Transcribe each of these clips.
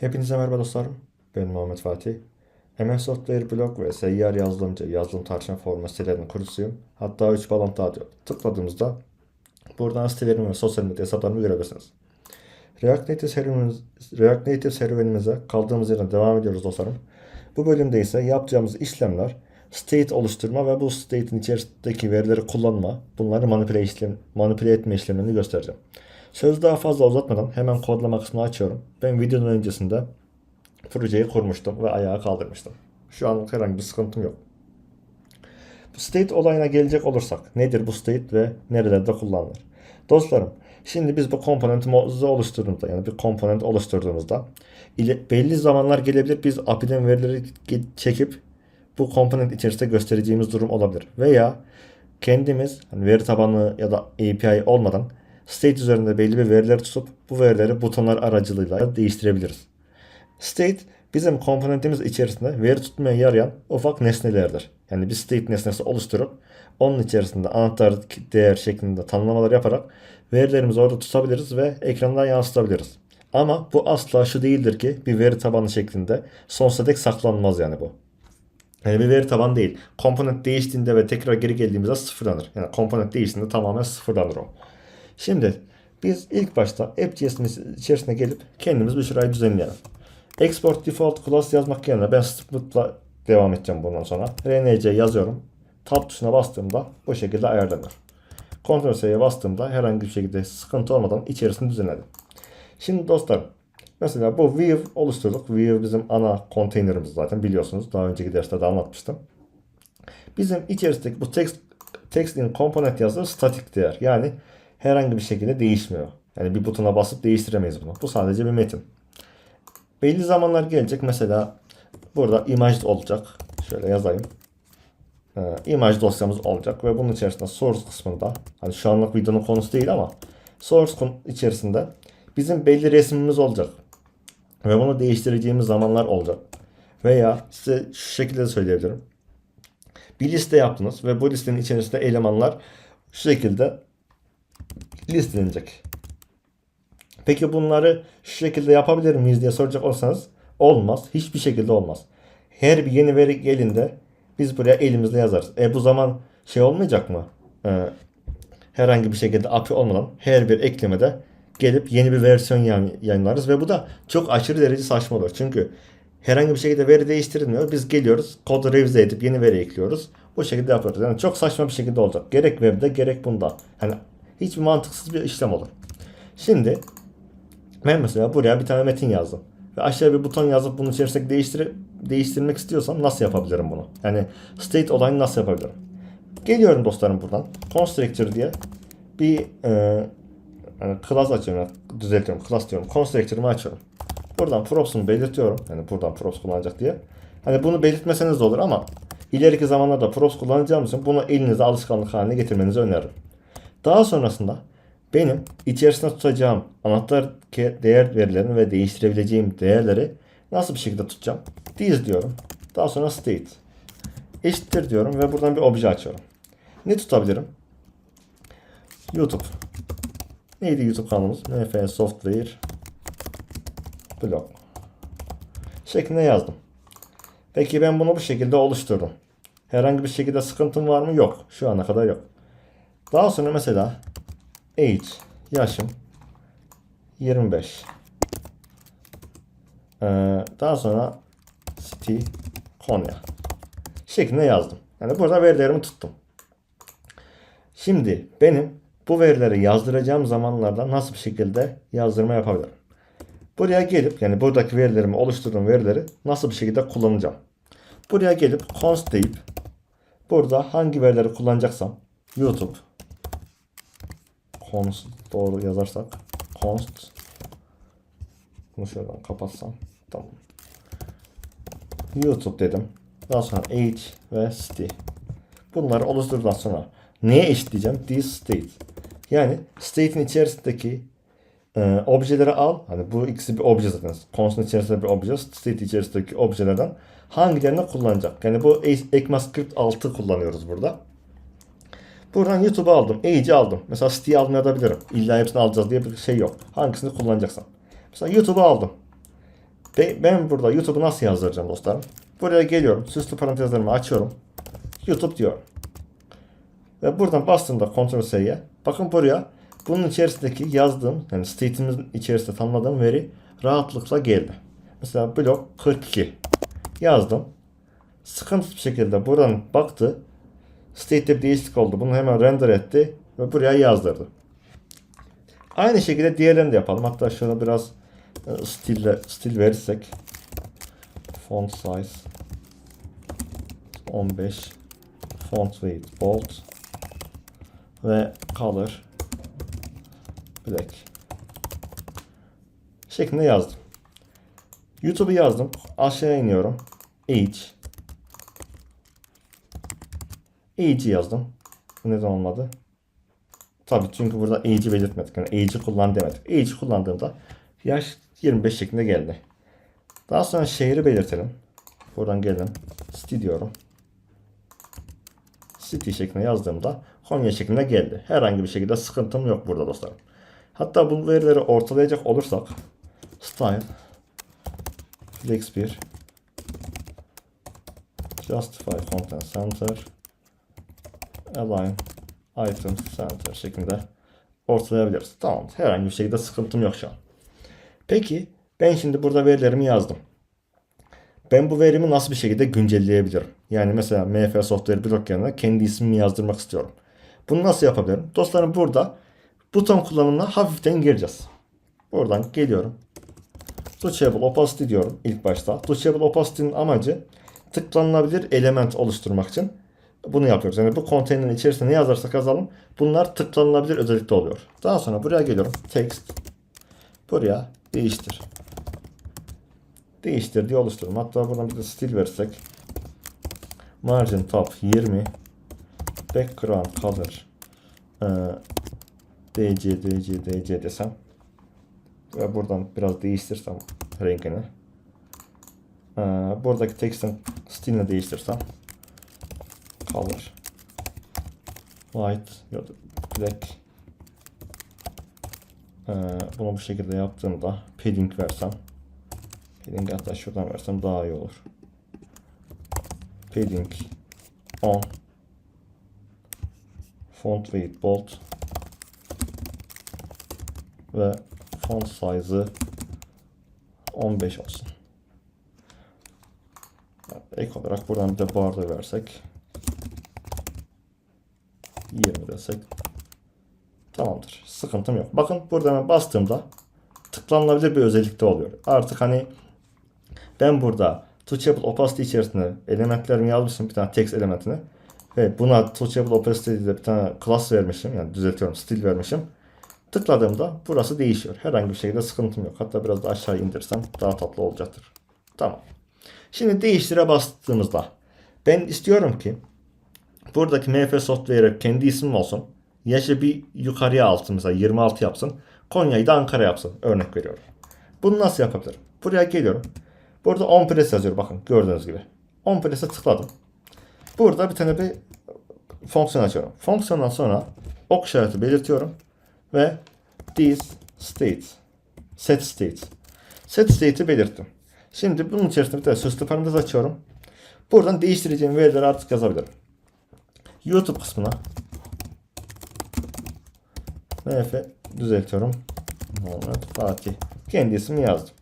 Hepinize merhaba dostlarım. Ben Muhammed Fatih. MS Software Blog ve Seyyar Yazılımcı yazılım tartışma forumu sitelerinin kurucusuyum. Hatta 3 balon daha diyor. Tıkladığımızda buradan sitelerimi ve sosyal medya hesaplarımı görebilirsiniz. React Native, serüvenimiz, React Native serüvenimize kaldığımız yerden devam ediyoruz dostlarım. Bu bölümde ise yapacağımız işlemler state oluşturma ve bu state'in içerisindeki verileri kullanma, bunları manipüle, işlem, manipüle etme işlemlerini göstereceğim. Sözü daha fazla uzatmadan hemen kodlama kısmını açıyorum. Ben videonun öncesinde projeyi kurmuştum ve ayağa kaldırmıştım. Şu an herhangi bir sıkıntım yok. Bu state olayına gelecek olursak nedir bu state ve nerelerde kullanılır? Dostlarım şimdi biz bu komponentimizi oluşturduğumuzda yani bir komponent oluşturduğumuzda belli zamanlar gelebilir biz API'den verileri çekip bu komponent içerisinde göstereceğimiz durum olabilir. Veya kendimiz hani veri tabanlı ya da API olmadan state üzerinde belli bir verileri tutup bu verileri butonlar aracılığıyla değiştirebiliriz. State bizim komponentimiz içerisinde veri tutmaya yarayan ufak nesnelerdir. Yani bir state nesnesi oluşturup onun içerisinde anahtar değer şeklinde tanımlamalar yaparak verilerimizi orada tutabiliriz ve ekrandan yansıtabiliriz. Ama bu asla şu değildir ki bir veri tabanı şeklinde sonsuza dek saklanmaz yani bu. Yani bir veri tabanı değil. Komponent değiştiğinde ve tekrar geri geldiğimizde sıfırlanır. Yani komponent değiştiğinde tamamen sıfırlanır o. Şimdi biz ilk başta app.js'in içerisine gelip kendimiz bir şurayı düzenleyelim. Export default class yazmak yerine ben split'la devam edeceğim bundan sonra. rnc yazıyorum. Tab tuşuna bastığımda bu şekilde ayarlanır. Ctrl S'ye bastığımda herhangi bir şekilde sıkıntı olmadan içerisini düzenledim. Şimdi dostlar mesela bu View oluşturduk. View bizim ana konteynerimiz zaten biliyorsunuz. Daha önceki derste de anlatmıştım. Bizim içerisindeki bu text text'in komponent yazıları statik değer. Yani herhangi bir şekilde değişmiyor. Yani bir butona basıp değiştiremeyiz bunu. Bu sadece bir metin. Belli zamanlar gelecek. Mesela burada imaj olacak. Şöyle yazayım. Ee, imaj dosyamız olacak ve bunun içerisinde source kısmında hani şu anlık videonun konusu değil ama source içerisinde bizim belli resmimiz olacak. Ve bunu değiştireceğimiz zamanlar olacak. Veya size şu şekilde de söyleyebilirim. Bir liste yaptınız ve bu listenin içerisinde elemanlar şu şekilde listelenecek. Peki bunları şu şekilde yapabilir miyiz diye soracak olsanız olmaz. Hiçbir şekilde olmaz. Her bir yeni veri gelinde biz buraya elimizle yazarız. E bu zaman şey olmayacak mı? Ee, herhangi bir şekilde API olmadan her bir eklemede gelip yeni bir versiyon yayın- yayınlarız ve bu da çok aşırı derece saçma olur. Çünkü herhangi bir şekilde veri değiştirilmiyor. Biz geliyoruz, kodu revize edip yeni veri ekliyoruz. Bu şekilde yapıyoruz. Yani çok saçma bir şekilde olacak. Gerek webde gerek bunda. Hani hiçbir mantıksız bir işlem olur. Şimdi ben mesela buraya bir tane metin yazdım. Ve aşağıya bir buton yazıp bunun içerisinde değiştir değiştirmek istiyorsam nasıl yapabilirim bunu? Yani state olayını nasıl yapabilirim? Geliyorum dostlarım buradan. Constructor diye bir e, yani class açıyorum. Düzeltiyorum. Class diyorum. Constructor'ımı açıyorum. Buradan props'unu belirtiyorum. Yani buradan props kullanacak diye. Hani bunu belirtmeseniz de olur ama ileriki zamanlarda props kullanacağımız için bunu elinize alışkanlık haline getirmenizi öneririm. Daha sonrasında benim içerisinde tutacağım anahtar değer verilerini ve değiştirebileceğim değerleri nasıl bir şekilde tutacağım? These diyorum. Daha sonra state. Eşittir diyorum ve buradan bir obje açıyorum. Ne tutabilirim? YouTube. Neydi YouTube kanalımız? MF Software Blog. Şeklinde yazdım. Peki ben bunu bu şekilde oluşturdum. Herhangi bir şekilde sıkıntım var mı? Yok. Şu ana kadar yok. Daha sonra mesela age yaşım 25. Ee, daha sonra city Konya şeklinde yazdım. Yani burada verilerimi tuttum. Şimdi benim bu verileri yazdıracağım zamanlarda nasıl bir şekilde yazdırma yapabilirim? Buraya gelip yani buradaki verilerimi oluşturduğum verileri nasıl bir şekilde kullanacağım? Buraya gelip const deyip burada hangi verileri kullanacaksam YouTube const doğru yazarsak const bunu şuradan kapatsam tamam. YouTube dedim. Daha sonra age ve city. Bunları oluşturduktan sonra neye eşitleyeceğim? This state. Yani state'in içerisindeki e, objeleri al. Hani bu ikisi bir obje zaten. Constant içerisinde bir obje. State içerisindeki objelerden hangilerini kullanacak? Yani bu ECMAScript 6 kullanıyoruz burada. Buradan YouTube'u aldım. Age'i aldım. Mesela City'yi almayabilirim. İlla hepsini alacağız diye bir şey yok. Hangisini kullanacaksam. Mesela YouTube'u aldım. Be- Ben burada YouTube'u nasıl yazdıracağım dostlarım? Buraya geliyorum. Süslü parantezlerimi açıyorum. YouTube diyorum. Ve buradan bastığımda Ctrl S'ye bakın buraya bunun içerisindeki yazdığım yani state'imizin içerisinde tanımladığım veri rahatlıkla geldi. Mesela blok 42 yazdım. Sıkıntısız bir şekilde buradan baktı. State'de bir değişiklik oldu. Bunu hemen render etti ve buraya yazdırdı. Aynı şekilde diğerlerini de yapalım. Hatta şöyle biraz e, stille, stil verirsek font size 15 font weight bold ve color black şeklinde yazdım. YouTube'u yazdım. Aşağıya iniyorum. Age Age'i yazdım. Bu neden olmadı? Tabii çünkü burada age'i belirtmedik. Yani age'i kullan demedik. Age'i kullandığımda yaş 25 şeklinde geldi. Daha sonra şehri belirtelim. Buradan gelin. City diyorum. City şeklinde yazdığımda Konya şeklinde geldi. Herhangi bir şekilde sıkıntım yok burada dostlarım. Hatta bu verileri ortalayacak olursak Style Flex 1 Justify Content Center Align Item Center şeklinde ortalayabiliriz. Tamam. Herhangi bir şekilde sıkıntım yok şu an. Peki ben şimdi burada verilerimi yazdım. Ben bu verimi nasıl bir şekilde güncelleyebilirim? Yani mesela MF Software blok yerine kendi ismimi yazdırmak istiyorum. Bunu nasıl yapabilirim? Dostlarım burada buton kullanımına hafiften gireceğiz. Buradan geliyorum. Touchable Opacity diyorum ilk başta. Touchable Opacity'nin amacı tıklanılabilir element oluşturmak için bunu yapıyoruz. Yani bu konteynerin içerisinde ne yazarsak yazalım bunlar tıklanılabilir özellikte oluyor. Daha sonra buraya geliyorum. Text. Buraya değiştir. Değiştir diye oluştururum. Hatta buradan bir de stil versek. Margin top 20. Background color. Ee, DC, DC, DC desem. Ve buradan biraz değiştirsem rengini. Ee, buradaki text'in stilini değiştirsem. Color. White ya da black. Ee, bunu bu şekilde yaptığımda padding versem. Padding hatta şuradan versem daha iyi olur. Padding on. Font weight bold. Ve font size'ı 15 olsun. Ek olarak buradan bir de border versek 20 desek tamamdır. Sıkıntım yok. Bakın burada ben bastığımda tıklanılabilir bir özellikte oluyor. Artık hani ben burada Touchable Opacity içerisinde elementlerimi yazmışım bir tane text elementini ve buna Touchable Opacity diye bir tane class vermişim yani düzeltiyorum stil vermişim. Tıkladığımda burası değişiyor. Herhangi bir şekilde sıkıntım yok. Hatta biraz da aşağı indirsem daha tatlı olacaktır. Tamam. Şimdi değiştire bastığımızda ben istiyorum ki buradaki MF Software'e kendi ismim olsun. Yaşı bir yukarıya alsın mesela 26 yapsın. Konya'yı da Ankara yapsın. Örnek veriyorum. Bunu nasıl yapabilirim? Buraya geliyorum. Burada on press yazıyor bakın gördüğünüz gibi. On press'e tıkladım. Burada bir tane bir fonksiyon açıyorum. Fonksiyondan sonra ok işareti belirtiyorum ve this state set state set state'i belirttim. Şimdi bunun içerisinde bir tane süslü parantez açıyorum. Buradan değiştireceğim verileri artık yazabilirim. YouTube kısmına MF düzeltiyorum. Muhammed Fatih. Kendi ismimi yazdım.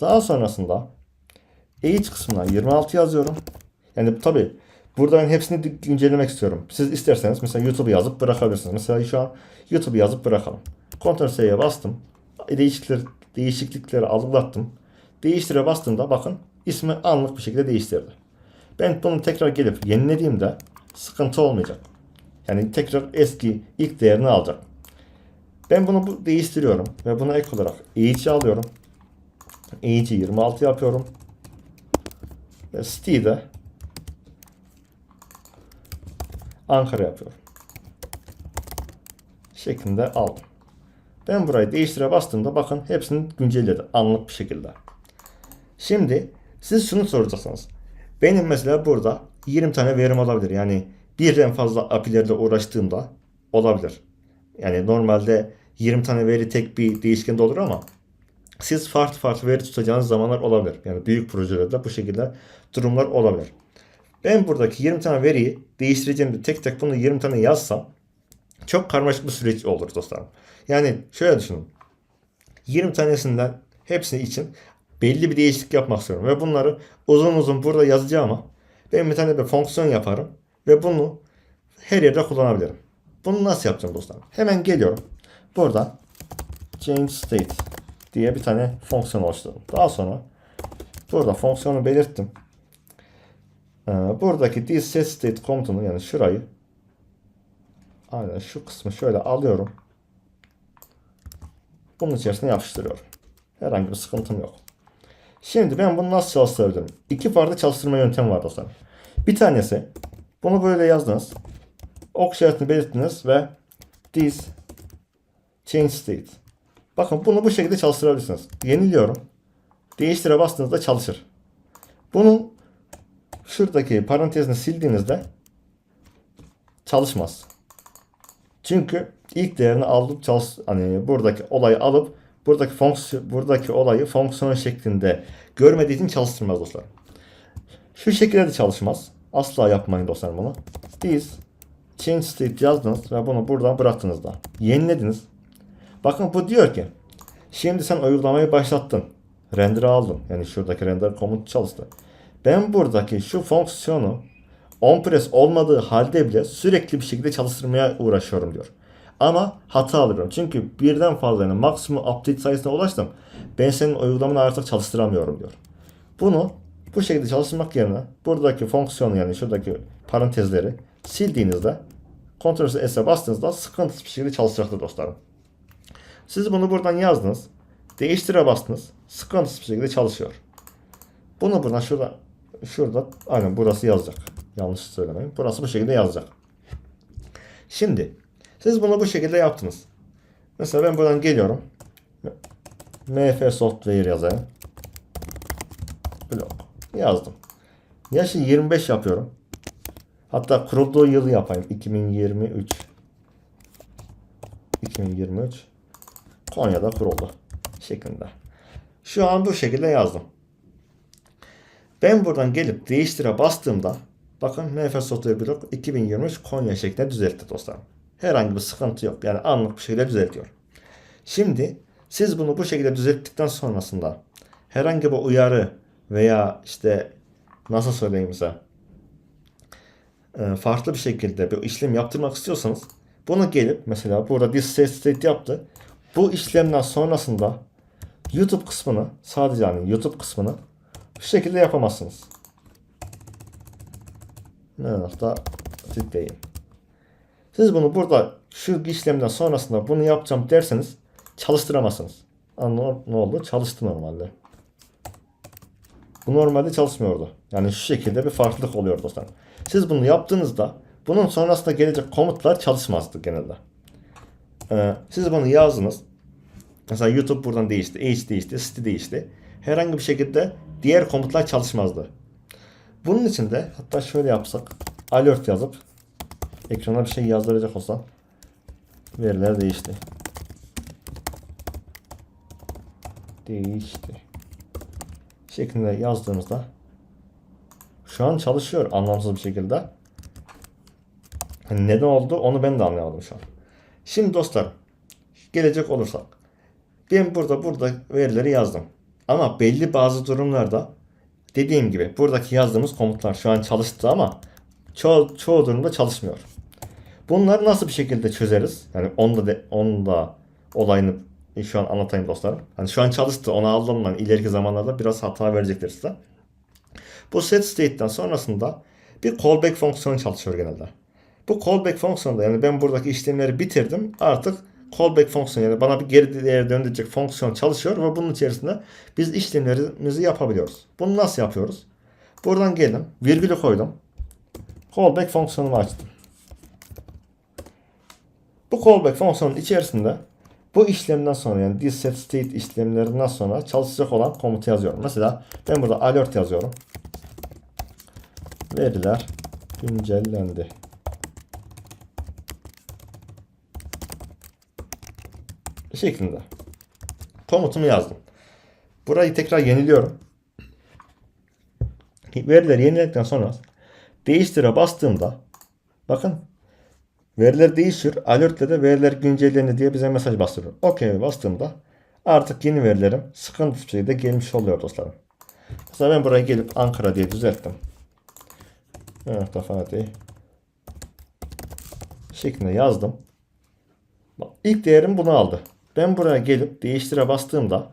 Daha sonrasında age kısmına 26 yazıyorum. Yani tabi burada ben hepsini güncellemek istiyorum. Siz isterseniz mesela YouTube yazıp bırakabilirsiniz. Mesela şu an YouTube yazıp bırakalım. Ctrl S'ye bastım. Değişiklikleri, değişiklikleri algılattım. Değiştire bastığımda bakın ismi anlık bir şekilde değiştirdi. Ben bunu tekrar gelip yenilediğimde sıkıntı olmayacak. Yani tekrar eski ilk değerini alacak. Ben bunu bu değiştiriyorum ve buna ek olarak age'i alıyorum. Age'i 26 yapıyorum. Ve city'yi de Ankara yapıyorum. Şeklinde aldım. Ben burayı değiştire bastığımda bakın hepsini güncelledi anlık bir şekilde. Şimdi siz şunu soracaksınız. Benim mesela burada 20 tane verim olabilir. Yani birden fazla API'lerle uğraştığımda olabilir. Yani normalde 20 tane veri tek bir değişkende olur ama Siz farklı farklı veri tutacağınız zamanlar olabilir. Yani büyük projelerde bu şekilde durumlar olabilir. Ben buradaki 20 tane veriyi değiştireceğimde tek tek bunu 20 tane yazsam çok karmaşık bir süreç olur dostlarım. Yani şöyle düşünün. 20 tanesinden hepsini için belli bir değişiklik yapmak istiyorum. Ve bunları uzun uzun burada yazacağıma ben bir tane bir fonksiyon yaparım. Ve bunu her yerde kullanabilirim. Bunu nasıl yapacağım dostlarım? Hemen geliyorum. Burada change state diye bir tane fonksiyon oluşturdum. Daha sonra burada fonksiyonu belirttim. Ee, buradaki this set state komutunu yani şurayı aynen şu kısmı şöyle alıyorum. Bunun içerisine yapıştırıyorum. Herhangi bir sıkıntım yok. Şimdi ben bunu nasıl çalıştırabilirim? İki farklı çalıştırma yöntemi var dostlar. Bir tanesi bunu böyle yazdınız. Ok işaretini belirttiniz ve this change state. Bakın bunu bu şekilde çalıştırabilirsiniz. Yeniliyorum. Değiştire bastığınızda çalışır. Bunun şuradaki parantezini sildiğinizde çalışmaz. Çünkü ilk değerini alıp çalış hani buradaki olayı alıp buradaki fonksiyon buradaki olayı fonksiyon şeklinde görmediği için çalıştırmaz dostlar. Şu şekilde de çalışmaz. Asla yapmayın dostlar bunu. Biz change state yazdınız ve bunu buradan bıraktınız da. Yenilediniz. Bakın bu diyor ki şimdi sen uygulamayı başlattın. Render aldın. Yani şuradaki render komut çalıştı. Ben buradaki şu fonksiyonu on-press olmadığı halde bile sürekli bir şekilde çalıştırmaya uğraşıyorum diyor. Ama hata alıyorum. Çünkü birden fazla yani maksimum update sayısına ulaştım. Ben senin uygulamanı artık çalıştıramıyorum diyor. Bunu bu şekilde çalıştırmak yerine buradaki fonksiyonu yani şuradaki parantezleri sildiğinizde Ctrl S'e bastığınızda sıkıntısız bir şekilde çalışacaktır dostlarım. Siz bunu buradan yazdınız. Değiştire bastınız. Sıkıntısız bir şekilde çalışıyor. Bunu buradan şurada şurada aynen burası yazacak. Yanlış söylemeyin. Burası bu şekilde yazacak. Şimdi siz bunu bu şekilde yaptınız. Mesela ben buradan geliyorum. MF software yazayım. Blok. Yazdım. Yaşı 25 yapıyorum. Hatta kurulduğu yılı yapayım. 2023. 2023. Konya'da kuruldu. Şeklinde. Şu an bu şekilde yazdım. Ben buradan gelip değiştire bastığımda bakın Software Blok 2023 Konya şeklinde düzeltti dostlarım. Herhangi bir sıkıntı yok. Yani anlık bir şekilde düzeltiyor. Şimdi siz bunu bu şekilde düzelttikten sonrasında herhangi bir uyarı veya işte nasıl söyleyeyim size e, farklı bir şekilde bir işlem yaptırmak istiyorsanız bunu gelip mesela burada set state yaptı. Bu işlemden sonrasında YouTube kısmını sadece yani YouTube kısmını bu şekilde yapamazsınız. Nokta tıklayın. Siz bunu burada şu işlemden sonrasında bunu yapacağım derseniz çalıştıramazsınız. Anladın ne oldu? Çalıştı normalde. Bu normalde çalışmıyordu. Yani şu şekilde bir farklılık oluyor dostlar. Siz bunu yaptığınızda bunun sonrasında gelecek komutlar çalışmazdı genelde. Ee, siz bunu yazdınız. Mesela YouTube buradan değişti, H değişti, City değişti. Herhangi bir şekilde diğer komutlar çalışmazdı. Bunun için de hatta şöyle yapsak alert yazıp ekrana bir şey yazdıracak olsam veriler değişti. Değişti. Şeklinde yazdığımızda şu an çalışıyor anlamsız bir şekilde. Hani neden oldu onu ben de anlayamadım şu an. Şimdi dostlar gelecek olursak ben burada burada verileri yazdım. Ama belli bazı durumlarda dediğim gibi buradaki yazdığımız komutlar şu an çalıştı ama çoğu, çoğu durumda çalışmıyor. Bunları nasıl bir şekilde çözeriz? Yani onda de, onda olayını şu an anlatayım dostlarım. Hani şu an çalıştı onu aldım ben ileriki zamanlarda biraz hata verecektir size. Bu set state'den sonrasında bir callback fonksiyonu çalışıyor genelde. Bu callback fonksiyonda yani ben buradaki işlemleri bitirdim. Artık callback fonksiyonu yani bana bir geri değer döndürecek fonksiyon çalışıyor ve bunun içerisinde biz işlemlerimizi yapabiliyoruz. Bunu nasıl yapıyoruz? Buradan geldim. Virgülü koydum. Callback fonksiyonumu açtım. Bu callback fonksiyonun içerisinde bu işlemden sonra yani this set state işlemlerinden sonra çalışacak olan komutu yazıyorum. Mesela ben burada alert yazıyorum. Veriler güncellendi. Şeklinde. Komutumu yazdım. Burayı tekrar yeniliyorum. Verileri yeniledikten sonra değiştire bastığımda bakın veriler değişiyor. Alertle de veriler güncellendi diye bize mesaj bastırıyor. OK bastığımda artık yeni verilerim sıkıntı bir şekilde gelmiş oluyor dostlarım. Mesela ben buraya gelip Ankara diye düzelttim. Evet Fatih. Şeklinde yazdım. Bak, ilk değerim bunu aldı. Ben buraya gelip değiştire bastığımda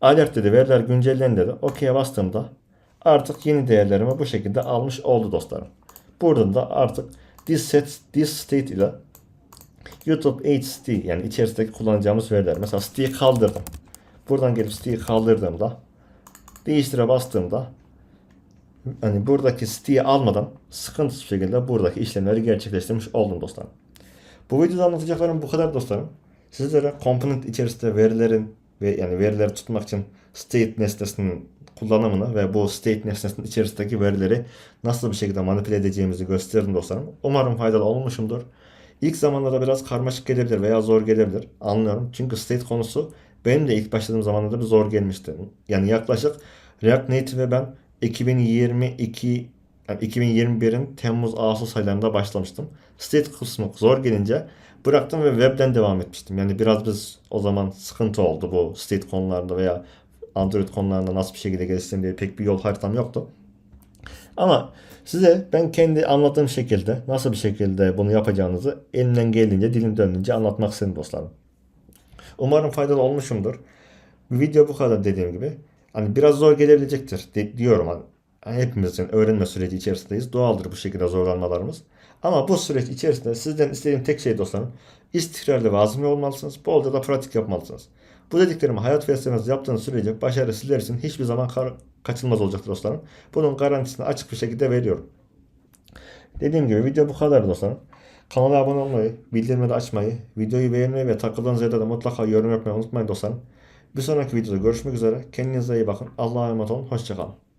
alert dedi veriler güncellendi dedi. OK'ye bastığımda artık yeni değerlerimi bu şekilde almış oldu dostlarım. Buradan da artık this set this state ile YouTube HT yani içerisindeki kullanacağımız veriler. Mesela siteyi kaldırdım. Buradan gelip siteyi kaldırdığımda değiştire bastığımda hani buradaki siteyi almadan sıkıntısız şekilde buradaki işlemleri gerçekleştirmiş oldum dostlarım. Bu videoda anlatacaklarım bu kadar dostlarım. Sizlere komponent içerisinde verilerin ve yani verileri tutmak için state nesnesinin kullanımını ve bu state nesnesinin içerisindeki verileri nasıl bir şekilde manipüle edeceğimizi gösterdim dostlarım. Umarım faydalı olmuşumdur. İlk zamanlarda biraz karmaşık gelebilir veya zor gelebilir. Anlıyorum. Çünkü state konusu benim de ilk başladığım zamanlarda bir zor gelmişti. Yani yaklaşık React Native'e ben 2022 yani 2021'in Temmuz Ağustos aylarında başlamıştım. State kısmı zor gelince bıraktım ve webden devam etmiştim. Yani biraz biz o zaman sıkıntı oldu bu state konularda veya Android konularında nasıl bir şekilde geliştireyim diye pek bir yol haritam yoktu. Ama size ben kendi anladığım şekilde nasıl bir şekilde bunu yapacağınızı elimden geldiğince dilim döndüğünce anlatmak istedim dostlarım. Umarım faydalı olmuşumdur. Video bu kadar dediğim gibi. Hani biraz zor gelebilecektir di- diyorum. Hani hepimizin öğrenme süreci içerisindeyiz. Doğaldır bu şekilde zorlanmalarımız. Ama bu süreç içerisinde sizden istediğim tek şey dostlarım istikrarlı ve azimli olmalısınız. Bolca da pratik yapmalısınız. Bu dediklerimi hayat felsefeniz yaptığınız sürece başarı sizler için hiçbir zaman kaçınılmaz olacaktır dostlarım. Bunun garantisini açık bir şekilde veriyorum. Dediğim gibi video bu kadar dostlarım. Kanala abone olmayı, bildirimleri açmayı, videoyu beğenmeyi ve takıldığınız yerde de mutlaka yorum yapmayı unutmayın dostlarım. Bir sonraki videoda görüşmek üzere. Kendinize iyi bakın. Allah'a emanet olun. Hoşçakalın.